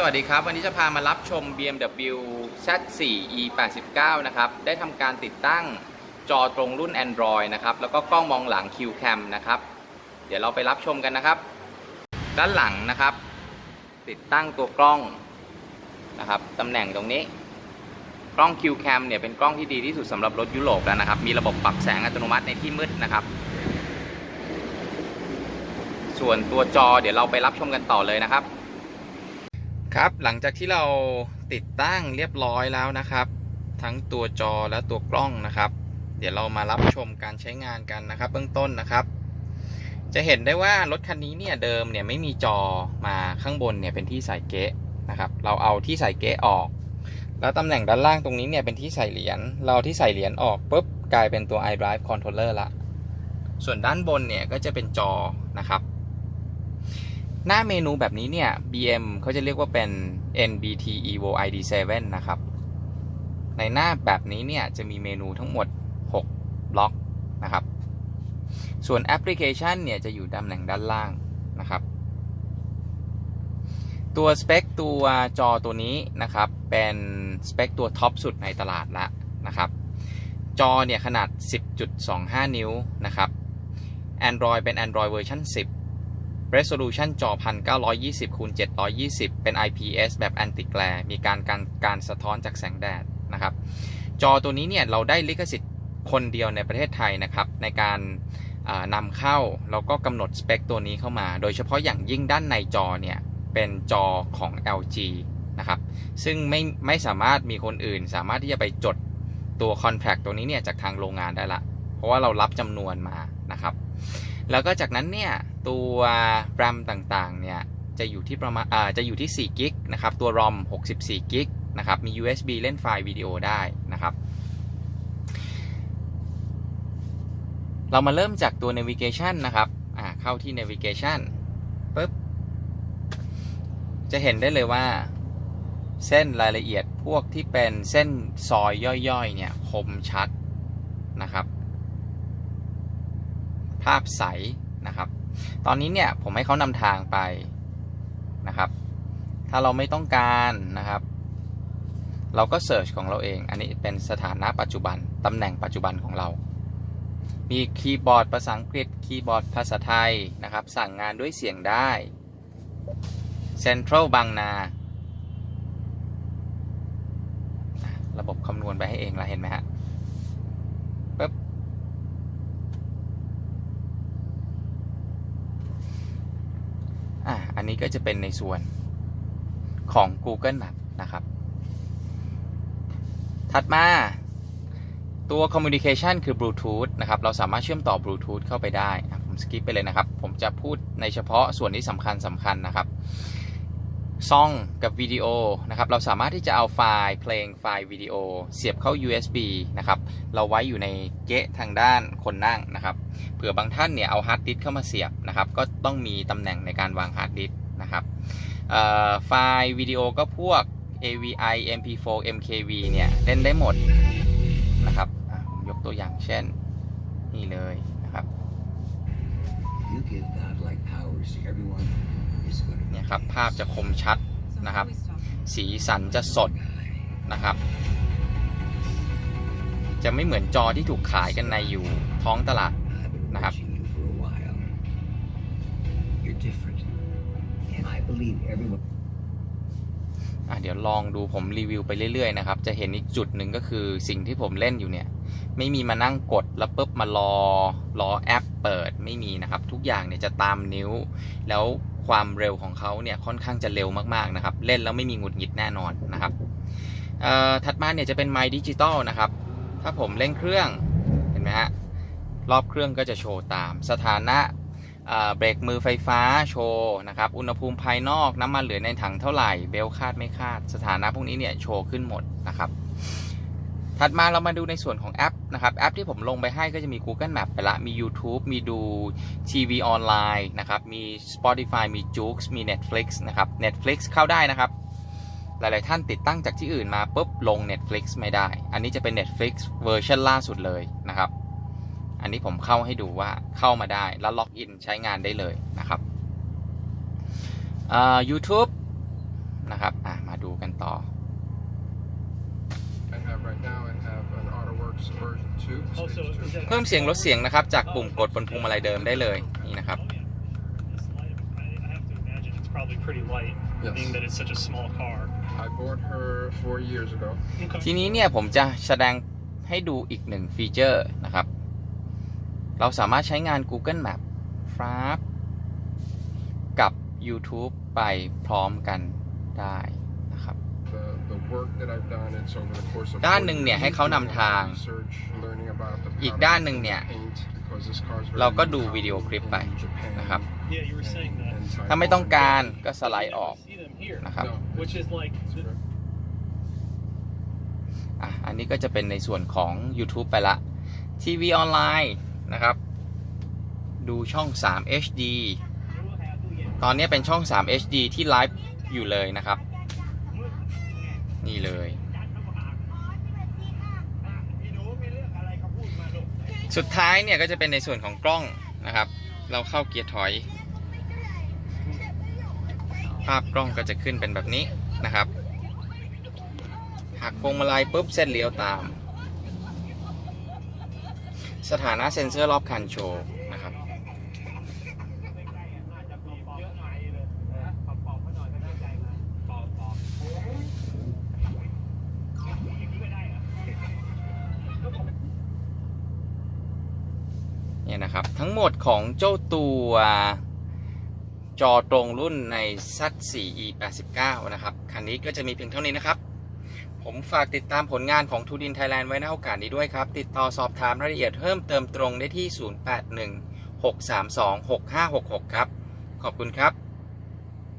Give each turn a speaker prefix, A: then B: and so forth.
A: สวัสดีครับ วันนี้จะพามารับชม BMW Z4 E89 นะครับ ได้ทำการติดตั้งจอตรงรุ่น Android นะครับ แล้วก็กล้องมองหลัง QCam นะครับ เดี๋ยวเราไปรับชมกันนะครับ ด้านหลังนะครับ ติดตั้งตัวกล้องนะครับตำแหน่งตรงนี้ กล้อง QCam เนี่ยเป็นกล้องที่ดีที่สุดสำหรับรถยุโรปแล้วนะครับ มีระบบปรับแสงอัตโนมัติในที่มืดนะครับ ส่วนตัวจอเดี๋ยวเราไปรับชมกันต่อเลยนะครับ ครับหลังจากที่เราติดตั้งเรียบร้อยแล้วนะครับ ทั้งตัวจอและตัวกล้องนะครับ เดี๋ยวเรามารับชมการใช้งานกันนะครับ เบื้องต้นนะครับ จะเห็นได้ว่ารถคันนี้เนี่ยเดิมเนี่ยไม่มีจอมาข้างบนเนี่ยเป็นที่ใส่เก๊ะนะครับเราเอาที่ใส่เก๊ะออก แล้วตำแหน่งด้านล่างตรงนี้เนี่ยเป็นที่ใส่เหรียญเราที่ใส่เหรียญออกปุ๊บกลายเป็นตัว iDrive Controller ละส่วนด้านบนเนี่ยก็จะเป็นจอนะครับ หน้าเมนูแบบนี้เนี่ย BM เขาจะเรียกว่าเป็น NBT Evo ID7 นะครับ ในหน้าแบบนี้เนี่ย จะมีเมนูทั้งหมด 6 บล็อกนะครับ ส่วนแอปพลิเคชันเนี่ย จะอยู่ตำแหน่งด้านล่างนะครับ ตัวสเปคตัวจอตัวนี้นะครับ เป็นสเปคตัวท็อปสุดในตลาดละนะครับ จอเนี่ยขนาด 10.25 นิ้วนะครับ Android เป็น Android เวอร์ชัน10 Resolution จอ 1920คูณ720 เป็น IPS แบบ Anti Glare มีการการการสะท้อนจากแสงแดดนะครับ จอตัวนี้เนี่ยเราได้ลิขสิทธิ์คนเดียวในประเทศไทยนะครับ ในการนำเข้าแล้วก็กำหนดสเปคตัวนี้เข้ามา โดยเฉพาะอย่างยิ่งด้านในจอเนี่ยเป็นจอของ LG นะครับซึ่งไม่ไม่สามารถมีคนอื่น สามารถที่จะไปจดตัว contract ตัวนี้เนี่ยจากทางโรงงานได้ละ เพราะว่าเรารับจำนวนมานะครับ แล้วก็จากนั้นเนี่ยตัว RAM ต่างๆเนี่ยจะอยู่ที่ประมาณอ่าจะอยู่ที่4กิกนะครับตัว ROM 64กิกนะครับมี USB เล่นไฟล์วิดีโอได้นะครับเรามาเริ่มจากตัว navigation นะครับอ่าเข้าที่ navigation ปุ๊บ จะเห็นได้เลยว่าเส้นรายละเอียดพวกที่เป็นเส้นซอยย่อยๆ เนี่ย คมชัดนะครับ ภาพใสนะครับ ตอนนี้เนี่ยผมให้เขานำทางไปนะครับ ถ้าเราไม่ต้องการนะครับ เราก็เสิร์ชของเราเอง อันนี้เป็นสถานะปัจจุบันตำแหน่งปัจจุบันของเรา มีคีย์บอร์ดภาษาอังกฤษ คีย์บอร์ดภาษาไทยนะครับ สั่งงานด้วยเสียงได้ Central บางนา ระบบคำนวณไปให้เองละเห็นไหมฮะปึ๊บ อะ อั นี้ก็จะเป็นในส่วนของ Google Map นะครับ ถัดมาตัว Communication คือ Bluetooth นะครับ เราสามารถเชื่อมต่อ Bluetooth เข้าไปได้ ผมสกิปไปเลยนะครับ ผมจะพูดในเฉพาะส่วนที่สำคัญสำคัญนะครับ ซองกับวิดีโอนะครับเราสามารถที่จะเอาไฟล์เพลงไฟล์วิดีโอ เสียบเข้า USB นะครับเราไว้อยู่ในเกะทางด้านคนนั่งนะครับเผื่อบางท่านเนี่ยเอาฮาร์ดดิสก์เข้ามาเสียบนะครับก็ต้องมีตำแหน่งในการวางฮาร์ดดิสก์นะครับไฟล์วิดีโอก็พวก AVI MP4 MKV เนี่ยเล่นได้หมดนะครับผมยกตัวอย่างเช่นนี่เลยนะครับ
B: You give godlike powers to everyone,
A: นี่ยครับ ภาพจะคมชัดนะครับ สีสันจะสดนะครับ จะไม่เหมือนจอที่ถูกขายกันในอยู่ท้องตลาด
B: I've been
A: Nahab.
B: watching you for a while. You're different. And I believe everyone
A: อะเดี๋ยวลองดูผมรีวิวไปเรื่อยๆนะครับ จะเห็นอีกจุดหนึ่งก็คือสิ่งที่ผมเล่นอยู่เนี่ย ไม่มีมานั่งกดแล้วปุ๊บมารอรอแอปเปิดไม่มีนะครับ ทุกอย่างเนี่ยจะตามนิ้วแล้ว ความเร็วของเขาเนี่ยค่อนข้างจะเร็วมากๆนะครับ เล่นแล้วไม่มีหงุดหงิดแน่นอนนะครับถัดมาเนี่ยจะเป็นไมค์ดิจิตอลนะครับ ถ้าผมเร่งเครื่องเห็นไหมฮะรอบเครื่องก็จะโชว์ตาม สถานะเเบรกมือไฟฟ้าโชว์นะครับอุณหภูมิภายนอกน้ำมันเหลือในถังเท่าไหร่เบลคาดไม่คาด สถานะพวกนี้เนี่ยโชว์ขึ้นหมดนะครับ ถัดมาเรามาดูในส่วนของแอปนะครับ แอปที่ผมลงไปให้ก็จะมี Google Map ไปละ มี YouTube มีดูทีวีออนไลน์นะครับ มี Spotify มี Joox มี Netflix นะครับ Netflix เข้าได้นะครับ หลายๆท่านติดตั้งจากที่อื่นมาปุ๊บลง Netflix ไม่ได้ อันนี้จะเป็น Netflix เวอร์ชันล่าสุดเลยนะครับ อันนี้ผมเข้าให้ดูว่าเข้ามาได้แล้วล็อกอินใช้งานได้เลยนะครับ YouTube นะครับ เพิ่มเสียงลดเสียงนะครับ จากปุ่มกดบนพวงมาลัยเดิมได้เลยนี่นะครับ
C: This light, I, I have to imagine it's probably pretty light,
D: Yes.
C: being that it's such a small car.
D: I bought her four years ago.
A: ทีนี้เนี่ยผมจะแสดงให้ดูอีกหนึ่งฟีเจอร์นะครับ เราสามารถใช้งาน Google Map ครับ กับ YouTube ไปพร้อมกันได้ ด้าน
D: four
A: หนึ่ง
D: years
A: เนี่ยให้เขานำทาง
D: research, learning about the
A: อีก
D: product
A: ด้านหนึ่งเนี่ย
D: paint, because this car is very
A: เราก็ดู
D: common
A: วิดีโอคลิปไป
D: in Japan
A: นะครับ
C: Yeah, you were saying that.
D: and
A: ถ้าไม่ต้องการก็สไล
C: I
A: ด์ออก
C: see them here,
A: นะครับ
D: No,
C: which is like,
D: it's-
A: อะอันนี้ก็จะเป็นในส่วนของ YouTube ไปละ ทีวีออนไลน์นะครับ ดูช่อง 3 HD ตอนนี้เป็นช่อง 3 HD ที่ไลฟ์อยู่เลยนะครับ นี่เลย สุดท้ายเนี่ยก็จะเป็นในส่วนของกล้องนะครับ เราเข้าเกียร์ถอย ภาพกล้องก็จะขึ้นเป็นแบบนี้นะครับหักพวงมาลัยปุ๊บเส้นเลี้ยวตาม สถานะเซ็นเซอร์รอบคันโชว์นะครับ เนี่ยนะครับ ทั้งหมดของเจ้าตัวจอตรงรุ่นในซัด 4E89 นะครับ คันนี้ก็จะมีเพียงเท่านี้นะครับ ผมฝากติดตามผลงานของทูดินไทยแลนด์ไว้ในโอกาสนี้ด้วยครับ ติดต่อสอบถามรายละเอียดเพิ่มเติมตรงได้ที่ 081 632 6566 ครับ ขอบคุณครับ